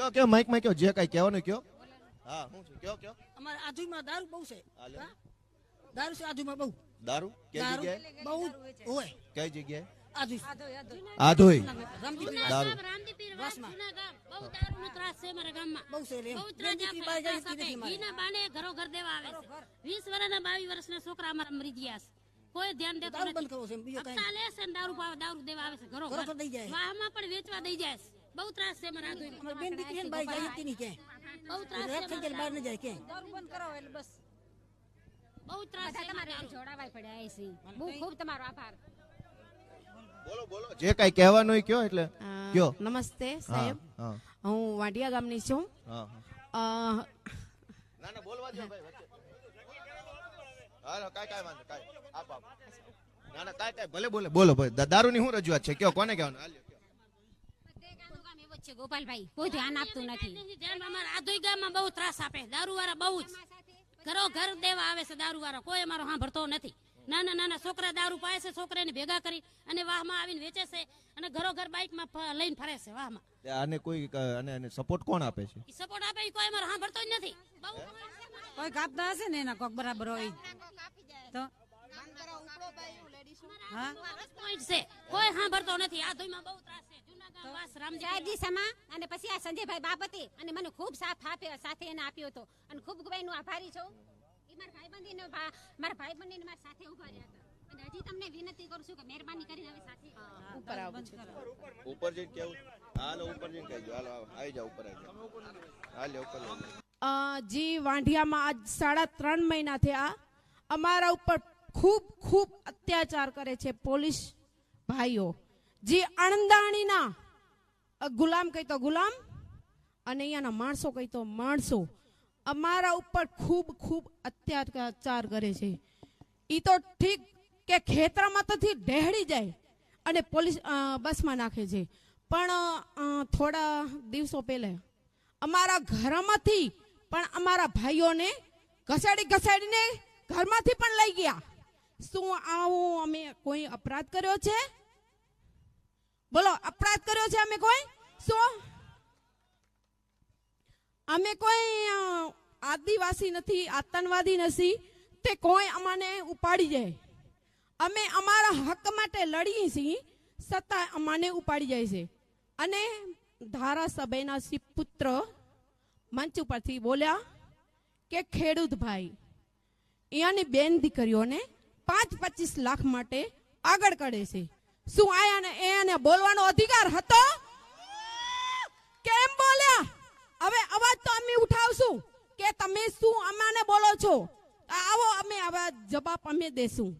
કયો કયો માઇકમાં કયો? જે કઈ કહેવાનું કયો? હા હું છું? કયો કયો? અમારે આજુમાં દારૂ બહુ છે. દારૂ છે આજુમાં બહુ. દારૂ? કઈ જગ્યાએ? બહુ હોય. કઈ જગ્યાએ? આધોઈ દારૂ. રામદીપીર વાસમાં. જૂના ગામ. ત્રાસ છે મારા ગામમાં. બહુ છે રે બહુ ત્રાસ રામદીપી બાઈ ત્રાસ ગાડી આપે. નથી મારે. ઘીના બાને ઘરો ઘર દેવા આવે છે. વીસ વર્ષના બાવીસ વર્ષના છોકરા અમારા મરી ગયા છે. કોઈ ધ્યાન દેતું દારૂ બંધ કરવો છે બીજો હપ્તા લે છે દારૂ દારૂ દેવા આવે છે ઘરો ઘરો ઘર. ઘર દઈ જાય. વાહમાં પણ વેચવા દઈ જાય છે. બહુ ત્રાસ છે મારા આધોઈમાં. બેન દીકરી ને બાઈ જાય હતી કે બહુ ત્રાસ છે થઈ જાય બહાર ન જાય કે દારૂ બંધ કરાવો એટલે બસ બહુ ત્રાસ છે તમારે મારા જોડાવાય પડ્યા છે બહુ ખૂબ તમારો આભાર બોલો બોલો જે કઈ કહેવાનું હોય કયો એટલે કયો નમસ્તે સાહેબ હું વાડિયા ગામની છું હા ના ના બોલવા દો ભાઈ હાલો કાઈ કાઈ વાંધો કાઈ આપ આપ ના ના કાઈ કાઈ ભલે બોલે બોલો ભાઈ દારૂની શું રજૂઆત છે કયો કોને કહેવાનું હાલ્યો કયો. બધે ગામનું કામ એવું જ છે ગોપાલભાઈ કોઈ ધ્યાન આપતું નથી. ધ્યાન અમારા આધોઈ ગામમાં બહુ ત્રાસ આપે દારૂ વાળા બહુ જ. ઘરો ઘર દેવા આવે છે દારૂ વાળા કોઈ અમારો સાંભળતો નથી. નાના નાના છોકરા દારૂ પાય છે છોકરાને ભેગા કરી અને વાહમાં આવીને વેચે છે અને ઘરો ઘર બાઇકમાં માં લઈને ફરે છે વાહમાં. માં આને કોઈ આને આને સપોર્ટ કોણ આપે છે? સપોર્ટ આપે કોઈ અમારો સાંભળતો જ નથી. કોઈ કાપતા હશે ને એના કોક બરાબર હોય? તો? હા? પોઈન્ટ છે. કોઈ સાંભળતો નથી. આ ધોઈમાં બહુ ત્રાસ સાહેબજી સમા અને પછી આ સંજયભાઈ બાપતિ અને મને ખૂબ સાથ આપ્યો સાથે એને આપ્યો હતો. અને ખૂબ ભાઈનું આભારી છું. એ મારા ભાઈબંધીને મારા ભાઈબંધીને મારા સાથે ઊભા રહ્યા હતા. અને હજી તમને વિનંતી કરું છું કે મહેરબાની કરીને હવે સાથે ઉપર આવું ઉપર જઈને કેવું? હાલો ઉપર જઈને કહેજો. હાલો આવી જાઓ ઉપર આવી જાઓ. હાલ્યો ઉપર લઈ જાઓ. અ, જી વાંઢિયામાં આજ સાડા ત્રણ મહિના થયા અમારા ઉપર ખૂબ ખૂબ અત્યાચાર કરે છે પોલીસ ભાઈઓ. જે અણદાણીના ગુલામ કહી તો ગુલામ, અને અહીંયાના માણસો કહી તો માણસો. અમારા ઉપર ખૂબ ખૂબ અત્યાચાર કરે છે. એ તો ઠીક કે ખેતરમાં તોથી ડહેડી જાય અને પોલીસ બસમાં નાખે છે. પણ થોડા દિવસો પહેલા અમારા ઘરમાંથી પણ અમારા ભાઈઓને ઘસાડી ઘસાડીને ઘરમાંથી પણ લઈ ગયા. શું આવું અમે કોઈ અપરાધ કર્યો છે? બોલો છે અમે કોઈ? શું? અમે કોઈ આદિવાસી નથી, આતંકવાદી નથી, તે કોઈ અમને ઉપાડી જાય. અમે અમારા હક માટે લડીએ છીએ છતાં અમને ઉપાડી જાય છે. અને ધારાસભ્યના શ્રી પુત્ર મંચ ઉપરથી બોલ્યા કે ખેડૂત ભાઈ અહીંયાની બેન દીકરીઓને પાંચ પચીસ લાખ માટે આગળ કરે છે. શું આયાને એને બોલવાનો અધિકાર હતો? કેમ બોલ્યા? હવે અવાજ તો અમે ઉઠાવશું કે તમે શું અમાને બોલો છો? આવો અમે આવા જવાબ અમે દેશું.